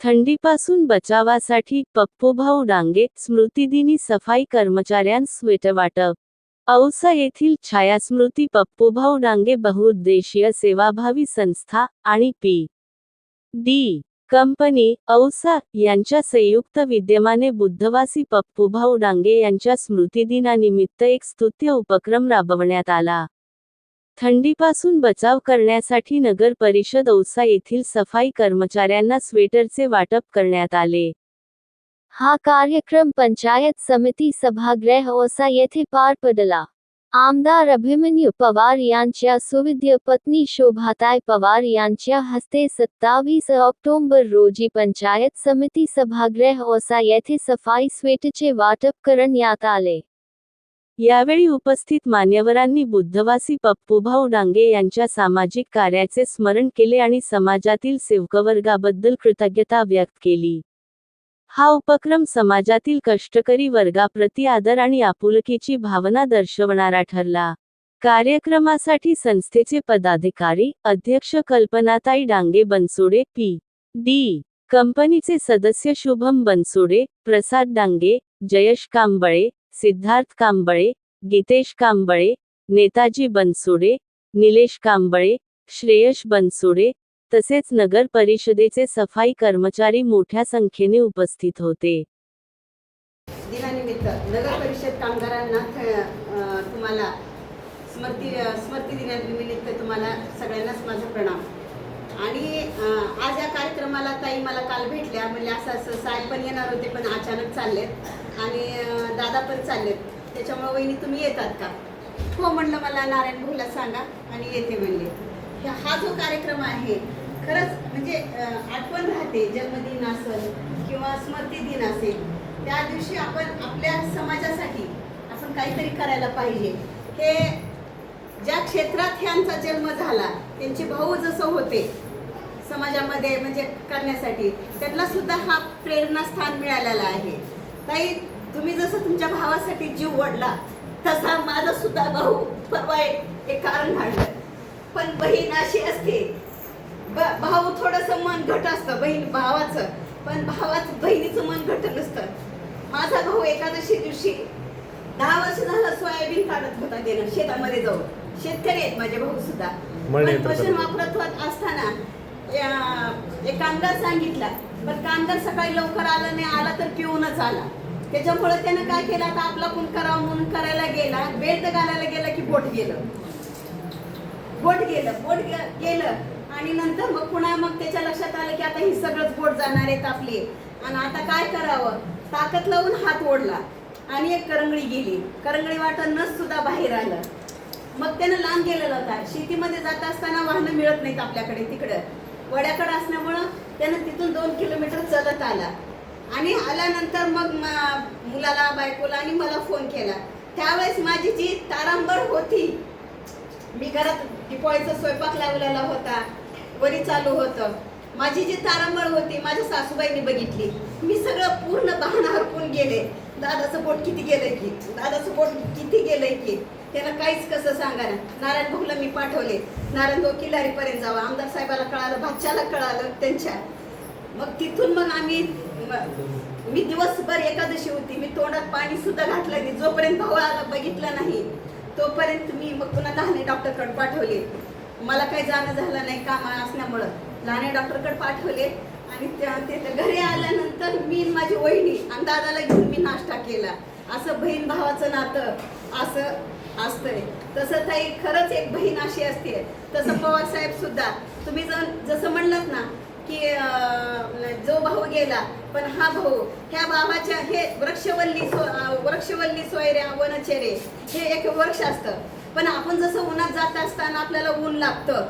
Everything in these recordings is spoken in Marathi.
थंडीपासून बचावासाठी पप्पोभाऊ डांगे स्मृतिदिनी सफाई कर्मचाऱ्यांस स्वेटर वाटप. औसा येथील छायास्मृती पप्पूभाऊ डांगे बहुउद्देशीय सेवाभावी संस्था आणि पी. डी. कंपनी औसा यांच्या संयुक्त विद्यमाने बुद्धवासी पप्पूभाऊ डांगे यांच्या स्मृतिदिनानिमित्त एक स्तुत्य उपक्रम राबवण्यात आला. थंडीपासून बचाव करण्यासाठी नगर परिषद औसा येथील सफ़ाई कर्मचाऱ्यांना स्वेटरचे वाटप करण्यात आले. हा कार्यक्रम पंचायत समिती सभागृह ओसा येथे पार पडला. आमदार अभिमन्यू पवार यांच्या सुविद्य पत्नी शोभाताई पवार यांच्या हस्ते सत्तावीस ऑक्टोबर रोजी पंचायत समिती सभागृह ओसा येथे सफ़ाई स्वेटचे वाटप करण्यात आले. यावेळी उपस्थित मान्यवरांनी बुद्धवासी पप्पूभाऊ डांगे यांच्या सामाजिक कार्याचे स्मरण केले आणि समाजातील सेवकवर्गाबद्दल कृतज्ञता व्यक्त केली. हा उपक्रम समाजातील कष्टकरी वर्गाप्रती आदर आणि आपुलकीची भावना दर्शवणारा ठरला. कार्यक्रमासाठी संस्थेचे पदाधिकारी अध्यक्ष कल्पनाताई डांगे बनसोडे पी. डी. कंपनीचे सदस्य शुभम बनसोडे प्रसाद डांगे जयश कांबळे सिद्धार्थ कांबळे गीतेश कांबळे नेताजी बनसोडे निलेश कांबळे श्रेयश बनसोडे तसेच नगर परिषदेचे सफाई कर्मचारी मोठ्या संख्येने उपस्थित होते. दिनानिमित्त नगर परिषद कामगारांना तुम्हाला स्मृती स्मृती दिनानिमित्त तुम्हाला सगळ्यांनाच माझा प्रणाम. आणि आज या कार्यक्रमाला ताई मला काल भेटल्या म्हणजे असं असं साहेब पण येणार होते पण अचानक चाललेत. आणि दादा पण चाललेत. त्याच्यामुळे वहिनी तुम्ही येतात का? हो म्हणलं मला नारायण भाऊला सांगा आणि येते म्हणले. हा जो कार्यक्रम आहे खरंच म्हणजे आठवण राहते जन्मदिन असेल किंवा स्मृती दिन असेल त्या दिवशी आपण आपल्या समाजासाठी आपण काहीतरी करायला पाहिजे. हे ज्या क्षेत्रात ह्यांचा जन्म झाला त्यांचे भाऊ जसं होते समाजामध्ये म्हणजे करण्यासाठी त्यांना सुद्धा हा प्रेरणास्थान मिळालेला आहे. काही तुम्ही जसं तुमच्या भावासाठी जीव ओढला तसा माझा सुद्धा भाऊ परवा एक कारण घडलं पण बहीण अशी असते भाऊ थोडस मन घट असतं बहीण भावाचं. पण भावाचं बहिणीचं मन घट नसतं. माझा भाऊ एकादशी दिवशी दहा वर्ष झालं सोयाबीन काढत होता त्यानं शेतामध्ये जाऊन. शेतकरी आहेत माझे भाऊ सुद्धा. पण पशु. वापरत होत असताना एक कामगार सांगितला पण कामगार सकाळी लवकर आला नाही आला तर पिऊनच आला. त्याच्यामुळे त्यानं काय केलं? आता आपला कोण करावा म्हणून करायला गेला. बेल्ट घालायला गेला की बोट गेलं. बोट गेलं. बोट गेलं. आणि नंतर मग पुन्हा मग त्याच्या लक्षात आलं की आता ही सगळंच बोट जाणार आहेत आपली. आणि आता काय करावं? ताकद लावून हात ओढला. आणि एक करंगळी गेली. करंगळी वाटत नस सुद्धा बाहेर आलं. मग त्यानं लांब गेलेला होता. शेतीमध्ये जात असताना वाहनं मिळत नाहीत आपल्याकडे तिकडं. वड्याकडं असल्यामुळं त्यानं तिथून दोन किलोमीटर चलत आला. आणि आल्यानंतर मग मुलाला बायकोला आणि मला फोन केला. त्यावेळेस माझी जी तारांबर होती मी घरात दिपोळीचा स्वयंपाक लावलेला होता वरी चालू होतं. माझी जी तारांबळ होती माझ्या सासूबाईंनी बघितली. मी सगळं पूर्ण बहाणा हरपून गेले. दादाचं पोट किती गेलंय की? दादाचं पोट किती गेलंय की? त्याला काहीच कसं सांगा ना नारायण भाऊला मी पाठवले. नारायण भाऊ किल्लारीपर्यंत जावं. आमदार साहेबाला कळालं भाच्याला कळालं त्यांच्या. मग तिथून मग आम्ही मी दिवसभर एकादशी होती मी तोंडात पाणी सुद्धा घातलं नाही. जोपर्यंत भाऊ आला बघितलं नाही तोपर्यंत मी मग पुन्हा लहाने डॉक्टरकडे पाठवले. मला काही जाणं झालं नाही काम असल्यामुळं. लहाने डॉक्टरकडे पाठवले आणि त्या तिथं घरी आल्यानंतर मी माझी वहिनी आणि दादाला घेऊन मी नाश्ता केला. असं बहीण भावाचं नातं असं असतंय. तसं ताई खरंच एक बहीण अशी असते. तसं पवार साहेब सुद्धा. तुम्ही जर जसं म्हणलात ना की जो भाऊ गेला पण हा भाऊ ह्या भावाच्या हे वृक्षवल्ली सो वृक्षवल्ली सोयऱ्या वनचेरे हे एक वृक्ष असतं. पण आपण जसं उन्हात जात असताना आपल्याला ऊन लागतं.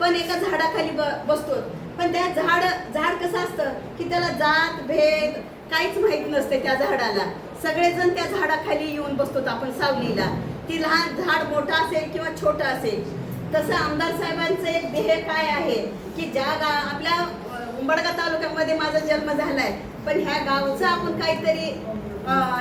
पण एका झाडाखाली ब बसतो पण त्या झाड झाड कसं असतं की त्याला जात भेद काहीच माहीत नसते त्या झाडाला. सगळेजण त्या झाडाखाली येऊन बसतो आपण सावलीला. ती लहान झाड मोठं असेल किंवा छोटं असेल तसं आमदार साहेबांचं एक ध्येय काय आहे की ज्या गा आपल्या उंबडगा तालुक्यामध्ये माझा जन्म झालाय पण ह्या गावचं आपण काहीतरी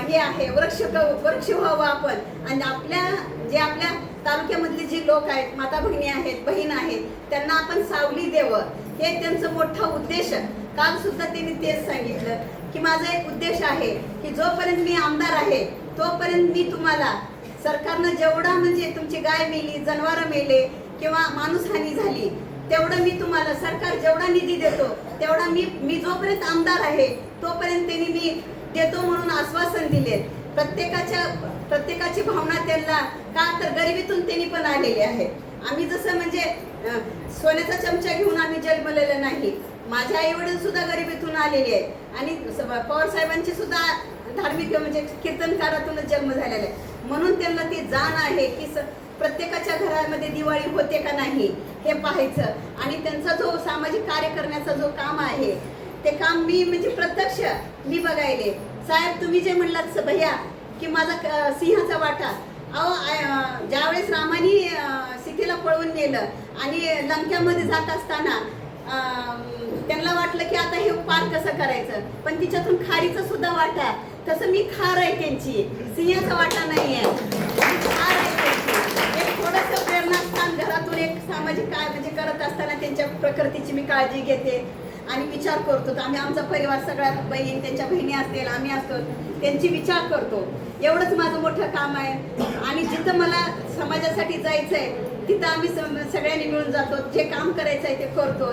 हे आहे वृक्ष वृक्ष व्हावं आपण. आणि आपल्या जे आपल्या तालुक्यामधले जे लोक आहेत माता भगिनी आहेत बहीण आहेत त्यांना आपण सावली देवं. हे त्यांचं मोठा उद्देश काल सुद्धा त्यांनी तेच सांगितलं की माझा एक उद्देश आहे की जोपर्यंत मी आमदार आहे तोपर्यंत मी तुम्हाला सरकारनं जेवढा म्हणजे तुमची गाय मेली जनावरं मेले किंवा माणूसहानी झाली तेवढं मी तुम्हाला सरकार जेवढा निधी देतो तेवढा मी मी जोपर्यंत आमदार आहे तोपर्यंत त्यांनी मी देतो म्हणून आश्वासन दिले प्रत्येकाच्या प्रत्येकाची भावना त्यांना का तर गरिबीतून त्यांनी पण आलेले आहे आम्ही जसं म्हणजे सोन्याचा चमचा घेऊन आम्ही जन्मलेलं नाही माझ्या आईवडील सुद्धा गरिबीतून आलेले आहेत. आणि स- पवार साहेबांची सुद्धा धार्मिक म्हणजे कीर्तनकारातूनच जन्म झालेला आहे. म्हणून त्यांना ती जाण आहे की स- प्रत्येकाच्या घरामध्ये दिवाळी होते का नाही हे पाहायचं. आणि त्यांचा जो सामाजिक कार्य करण्याचा जो काम आहे ते काम मी म्हणजे प्रत्यक्ष मी बघायले. साहेब तुम्ही जे म्हणलात भैया की माझा सिंहाचा वाटा. अहो ज्यावेळेस रामाने सीतेला पळवून नेलं आणि लंक्यामध्ये जात असताना त्यांना वाटलं की आता हे पार कसं करायचं? पण तिच्यातून खारीचा सुद्धा वाटा. तसं मी खार आहे त्यांची. सिंहाचा वाटा नाही आहे मी खार आहे त्यांची. एक थोडंसं प्रेरणास्थान घरातून एक सामाजिक काय म्हणजे करत असताना त्यांच्या प्रकृतीची मी काळजी घेते आणि विचार करतो. तर आम्ही आमचा परिवार सगळ्या बहीण त्यांच्या बहिणी असतील आम्ही असतो. त्यांची विचार करतो. एवढंच माझं मोठं काम आहे. आणि जिथं मला समाजासाठी जायचं आहे तिथं आम्ही सगळ्यांनी मिळून जातो. जे काम करायचं आहे ते करतो.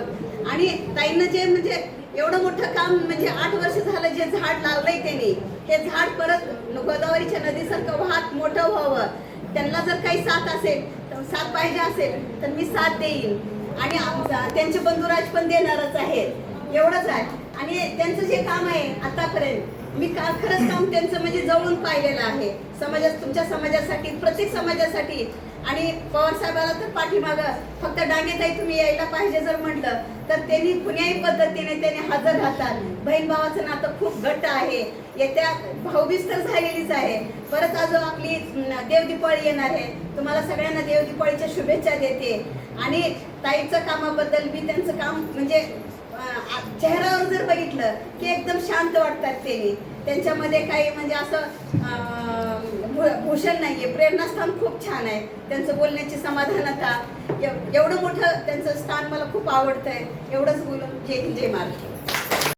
आणि ताईनं जे म्हणजे एवढं मोठं काम म्हणजे आठ वर्ष झालं जे झाड लावलंय त्यांनी हे झाड परत गोदावरीच्या नदीसारखं वाहत मोठं व्हावं. त्यांना जर काही साथ असेल तर साथ पाहिजे असेल तर मी साथ देईन. आणि आमचा त्यांचे बंधुराज पण देणारच आहेत. एवढंच आहे. आणि त्यांचं जे काम आहे आतापर्यंत मी का खरंच काम त्यांचं म्हणजे जवळून पाहिलेलं आहे. समाजात तुमच्या समाजासाठी प्रत्येक समाजासाठी आणि पवार साहेबाला तर पाठीमागं फक्त डांगेताई तुम्ही यायला पाहिजे जर म्हटलं तर त्यांनी कुण्याही पद्धतीने त्यांनी हजर राहतात. बहीण भावाचं नातं खूप घट्ट आहे. येत्या भाऊबीज तर झालेलीच आहे. परत अजून आपली अं, देवदीपाळी येणार आहे. तुम्हाला सगळ्यांना देवदीपाळीच्या शुभेच्छा देते. आणि ताईचं कामाबद्दल मी त्यांचं काम म्हणजे चेहऱ्यावर जर बघितलं की एकदम शांत वाटतात त्यांनी. त्यांच्यामध्ये काही म्हणजे असं भूषण नाहीये. प्रेरणास्थान खूप छान आहे. त्यांचं बोलण्याची समाधानता एवढं मोठं त्यांचं स्थान मला खूप आवडतंय. एवढंच बोलून जय हिंद, जय महाराष्ट्र.